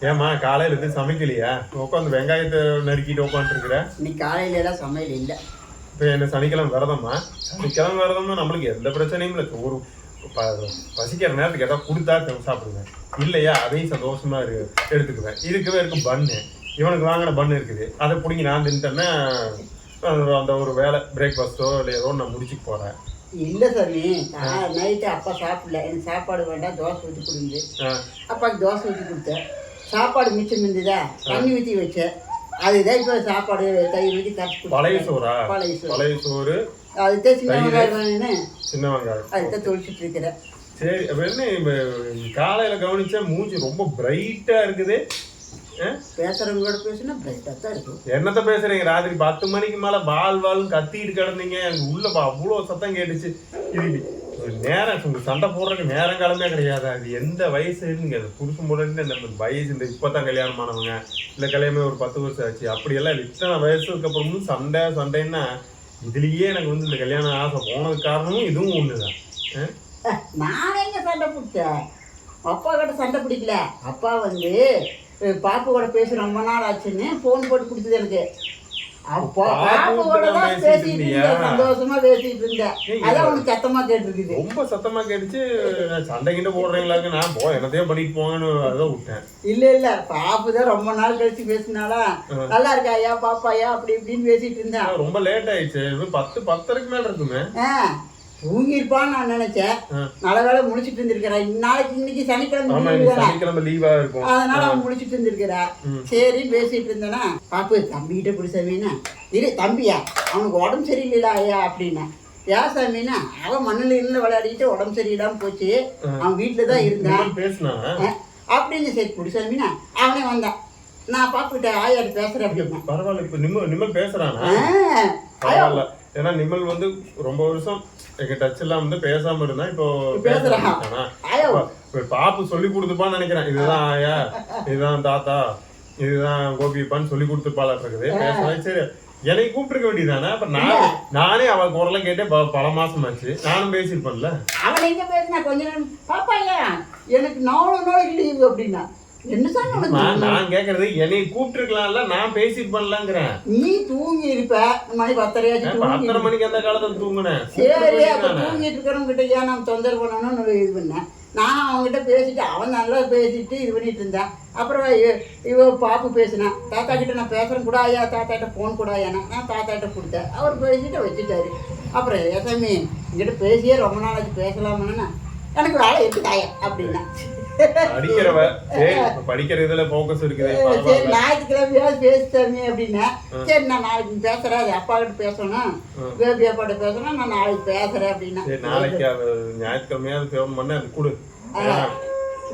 ஏம்மா காலையில இருந்து சமைக்கலையா? உட்காந்து வெங்காயத்தை நறுக்கிட்டு உட்காந்துருக்குற இன்னைக்கு காலையில எல்லாம் சமையல் இல்லை. இப்போ என்ன சனிக்கிழமை விரதம்மா? சனிக்கிழமை விரதம்னா நம்மளுக்கு எந்த பிரச்சனையும் இல்லை. ஒரு ப- பசிக்கிற நேரத்துக்கு ஏதாவது கொடுத்தா சாப்பிடுவேன். இல்லையா அதையும் சந்தோஷமா இரு எடுத்துக்குவேன். இருக்கவே இருக்கும் பண்ணு இவனுக்கு வாங்கின பண்ணு இருக்குது. அதை பிடிங்கி நான் தின்ட்டேன்னா அந்த- ஒரு வேலை பிரேக்ஃபாஸ்ட்டோ இல்லை ஏதோ நான் முடிச்சுட்டு போகிறேன் இல்லை சாமி நைட்டு அப்பா சாப்பிடல. எனக்கு சாப்பாடு வேண்டாம் தோசை ஊற்றி கொடுங்க. அப்பாவுக்கு தோசை ஊற்றி கொடுத்தேன். சாப்பாடு மிச்சம் இருந்ததா? தண்ணி ஊற்றி வச்சேன் அதுதான் இப்போ சாப்பாடு தயிர் ஊற்றி கரைச்சி பழைய சோறா? பழைய சோறு. பழைய சோறு. அதுதான் சின்ன வெங்காயம் சின்ன வெங்காயம். அதுதான் தொழிச்சிட்டு இருக்கிறேன். சரி என்ன காலையில கவனிச்சா மூஞ்சி ரொம்ப பிரைட்டா இருக்குது. ஆ? பேசுகிறவங்களோட பேசுனா பிரைட்டாக தான் இருக்கும். என்னத்த பேசுறீங்க? ராத்திரி பத்து மணிக்கு மேல வால் வால்னு கத்திட்டு கிடந்தீங்க. எனக்கு உள்ள அவ்வளவு சத்தம் கேட்டுச்சு. இது நேரம் உங்க சண்டை போடுறதுக்கு நேரம் காலமே கிடையாது. அது எந்த வயசுன்னு அது புருஷன் போடுறது வயசு இந்த இப்பதான் கல்யாணம் ஆனவங்க இல்லை கல்யாணமே ஒரு பத்து வருஷம் ஆச்சு அப்படியெல்லாம் இத்தனை வயசுக்கு அப்புறமும் சண்டை சண்டைன்னா இதுலயே எனக்கு வந்து இந்த கல்யாணம் ஆசை போனதுக்கு காரணமும் இதுவும் ஒண்ணுதான். ஆ? நான் எங்க சண்டை பிடிச்சேன். அப்பா கிட்ட சண்டை பிடிக்கல. அப்பா வந்து பாப்பு கூட பேசி ரொம்ப நாள் ஆச்சுன்னு ஃபோன் போட்டு கொடுத்தது எனக்கு. சந்தோஷமா பேசிட்டு இருந்தேன். ஏய், அதான் உனக்கு சத்தமா கேட்டிருக்குது ரொம்ப சத்தமா கேட்டுச்சு. நான் சண்டை கிண்ட போடுறீங்களாக்கு நான் போ என்னத்தையும் பண்ணிட்டு போங்கன்னு அதான் விட்டேன். இல்ல இல்ல. பாப்பு தான் ரொம்ப நாள் கழிச்சு பேசினாலா நல்லா இருக்காயா பாப்பாயா அப்படி இப்படின்னு பேசிட்டு இருந்தேன். ரொம்ப லேட் ஆயிடுச்சு. பத்து பத்தரைக்கு மேல இருக்குமே. தூங்கியிருப்பான்னு நான் நினைச்சேன். நல்ல வேலை முடிச்சிட்டு இருந்திருக்கிறேன் நாளைக்கு இன்னைக்கு சனிக்கிழமை லீவா இருக்கும். அதனால அவன் முடிச்சிட்டு இருந்திருக்கிறா. சரி பேசிட்டு இருந்தேனா பாப்பு தம்பிகிட்ட கொடு இரு தம்பியா அவனுக்கு உடம்பு சரியில்லைடா ஐயா அப்படின்னா. ஏன் சாமின்னா அவன் மண்ணில் இருந்து விளையாடிட்டு உடம்பு சரியில்லாம போச்சு. அவன் வீட்டில் தான் இருந்தான். அப்படின்னு சரி கொடு அவனே வந்தான். நான் பாப்புக்கிட்ட ஆயாட்டு பேசுறேன் அப்படின்னா. பரவாயில்ல இப்ப நிமல் நிமல் பேசுறானா? ஏன்னா நிமல் வந்து ரொம்ப வருஷம் எங்க டச் எல்லாம் வந்து பேசாம இருந்தா இப்போ இப்ப பாப்பு சொல்லி கொடுத்துப்பான்னு நினைக்கிறேன். இதுதான் ஆயா இதுதான் தாத்தா இதுதான் கோபிப்பான்னு சொல்லி கொடுத்துருப்பாளா இருக்குது பேசுறேன் சரி. என்னை கூப்பிட்டுருக்க வேண்டியதானே அப்ப நான் நானே அவ குரலை கேட்டே பல மாசம் ஆச்சு நானும் பேசியிருப்பேன்ல. அவன் எங்க பேசினா? கொஞ்ச நேரம். பாப்பாயா எனக்கு நாலு நாளைக்கு லீவு அப்படின்னா. நான் நான் கேக்குறது என்னை கூப்பிட்டுருக்கலாம்ல நான் பேசியிருப்பேன்லங்கிறேன் நீ தூங்கி இருப்ப மணி பத்தரையாச்சு அத்தனை மணிக்கு அந்த காலத்துல தூங்குனேன். சரி அப்ப. தூங்கிட்டு இருக்கிறவங்க கிட்ட ஏன் நான் தொந்தரவு பண்ணணும்னு இது பண்ணேன். நான் அவங்ககிட்ட பேசிட்டு அவன் நல்லா பேசிட்டு இது பண்ணிட்டு இருந்தான். அப்புறம் இவ பாப்பு பேசினான் தாத்தா கிட்ட நான் பேசுறேன் கூட ஐயா தாத்தா கிட்ட ஃபோன் கூட ஐயா நான் தாத்தா கிட்ட கொடுத்தேன். அவர் பேசிட்டு வச்சுட்டாரு. அப்புறம் ஏசாமி என்கிட்ட பேசியே ரொம்ப நாளாச்சு பேசலாமுன்னா? எனக்கு வேலை இருக்குது ஐயா அப்படின்னா படிக்கிறவ படிக்கிற இதுல போக்கஸ் இருக்குது. சரி பேசிட்டாமே அப்படின்னா சரி நான் நாளைக்கு பேசுறேன் அது அப்பா கிட்ட பேசணும் பேபி பேசணும் நான் நாளைக்கு பேசுறேன் அப்படின்னா. நாளைக்கு அது ஞாயிற்றுக்கிழமையாவது ஃபேவன் பண்ண அது கொடு.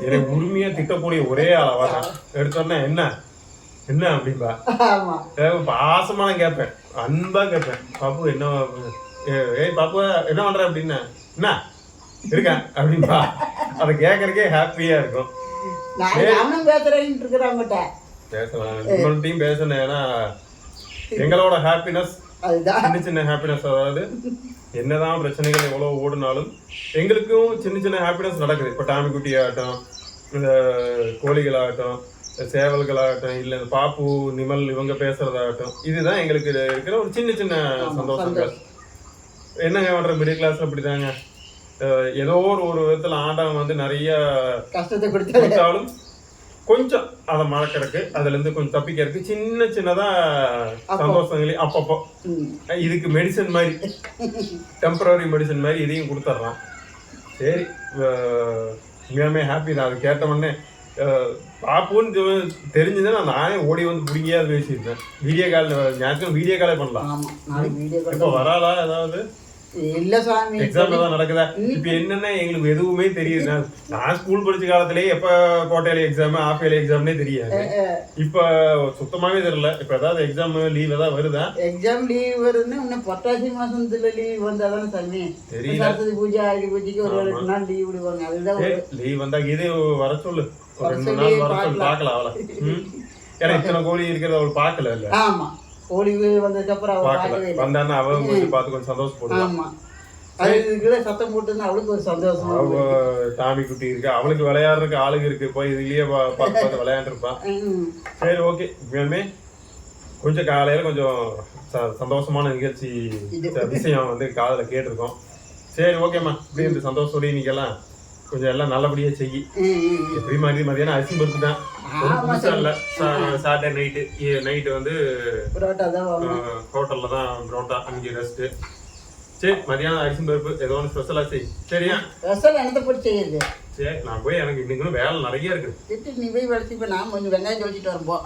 எனக்கு உரிமையா திட்டக்கூடிய ஒரே அளவா தான். எடுத்தோன்னே என்ன? என்ன அப்படின்பா ஆமா. ஏய், பாசமா நான் கேட்பேன். அன்பா கேட்பேன். பாப்பு என்ன ஏய் பாப்பு என்ன பண்ற அப்படின்னா? என்ன? இருக்கேன் அப்படின்பா அதை கேட்கறக்கே ஹாப்பியா இருக்கும். நாளைக்கு அவனும் பேசுறேன்னு இருக்கிறாங்கட்ட பேசலாம். பேசணும் ஏன்னா எங்களோட ஹாப்பினஸ் சின்ன சின்ன ஹாப்பினஸ் அதாவது என்னதான் பிரச்சனைகள் எவ்வளோ ஓடினாலும் எங்களுக்கும் சின்ன சின்ன ஹாப்பினஸ் நடக்குது. இப்போ டாமிக்குட்டி ஆகட்டும் இந்த கோழிகளாகட்டும் சேவல்களாகட்டும் இல்லை இந்த பாப்பு நிமல் இவங்க பேசுறதாகட்டும் இதுதான் எங்களுக்கு இருக்கிற ஒரு சின்ன சின்ன சந்தோஷங்கள். என்னங்க பண்ற மிடில் கிளாஸ் அப்படிதாங்க. ஏதோ ஒரு ஒரு விதத்துல ஆண்டவன் வந்து நிறைய கஷ்டத்தை கொடுத்தாலும் கொஞ்சம் அதை மறக்கறதுக்கு அதுல இருந்து கொஞ்சம் தப்பிக்கிறதுக்கு சின்ன சின்னதா சந்தோஷங்களே அப்பப்போ. இதுக்கு மெடிசன் மாதிரி டெம்பரரி மெடிசன் மாதிரி இதையும் கொடுத்துட்றான் சரி அஹ் உண்மையாலுமே ஹாப்பி தான். அது கேட்ட உடனே பாப்புன்னு தெ- தெரிஞ்சுதான் நான் ஓடி வந்து பிடிங்கியாவது பேசியிருந்தேன். வீடியோ கால் ஞாயிற்று வீடியோ காலே பண்ணலாம். இப்போ வராளா ஏதாவது? இல்ல சாமி. எக்ஸாம் தான் நடக்குதா? இப்ப என்னன்னா எங்களுக்கு எதுவுமே தெரியுது. நான் ஸ்கூல் படிச்ச காலத்திலேயே எப்ப கோட்டையில எக்ஸாம் ஆஃப் இயர்லி எக்ஸாம்னே தெரியாது. இப்ப சுத்தமாவே தெரியல. இப்ப ஏதாவது எக்ஸாம் லீவ் ஏதாவது வருதா? எக்ஸாம் லீவ் வருதுன்னு இன்னும் புரட்டாசி மாசத்துல லீவ் வந்தாதானே சாமி. தெரியல. சரஸ்வதி பூஜை ஆயுத பூஜைக்கு ஒரு ரெண்டு நாள் லீவ் விடுவாங்க. அதுதான் லீவ் வந்தா இது வர சொல்லு. ரெண்டு நாள் வர சொல்லு. பாக்கலாம் அவளை. ஏன்னா இத்தனை கோழி இருக்கிறத அவள் பாக்கல இல்ல? ஆமா. ஒளிவு வந்ததுக்கு அப்புறம் பாக்கல பார்க்கவே இல்லை. வந்தான்னா அவன் கொஞ்சம் பார்த்து கொஞ்சம் சந்தோஷப்படுவான் ஆமா. சத்தம் போட்டுன்னு அவளுக்கு ஒரு சந்தோஷமா அவ டாமி குட்டி இருக்கு. அவளுக்கு விளையாடுறதுக்கு ஆளுங்க இருக்கு. போய் இதுலயே பா- பார்த்து பார்த்து விளையாண்டுருப்பான் ம். சரி ஓகே. உண்மையாலுமே கொஞ்சம் காலையில கொஞ்சம் ச- சந்தோஷமான நிகழ்ச்சி ச- விஷயம் வந்து காதுல கேட்டிருக்கோம். சரி ஓகேம்மா. இப்படி இந்த சந்தோஷத்தோட இன்னைக்கெல்லாம் கொஞ்சம் எல்லாம் நல்லபடியா செய்யி. எப்படி மாதிரி மதியானம் அரிசி பருப்பு தான். சாட்டர்டே நைட்டு நைட்டு வந்து. ஹோட்டல்ல தான் புரோட்டா அங்கே ரெஸ்ட் சரி மதியானம் அரிசி பருப்பு ஏதோ ஒன்று ஸ்பெஷலா செய். சரியா? ரசம் என்னத்தை போட்டு செய்யுது சரி நான் போய் எனக்கு இன்னைக்கு வேலை நிறைய இருக்குது திட்டு நீ போய் வளர்த்து இப்போ நான் கொஞ்சம் வெங்காயம் ஜோதிச்சுட்டு வரப்போ.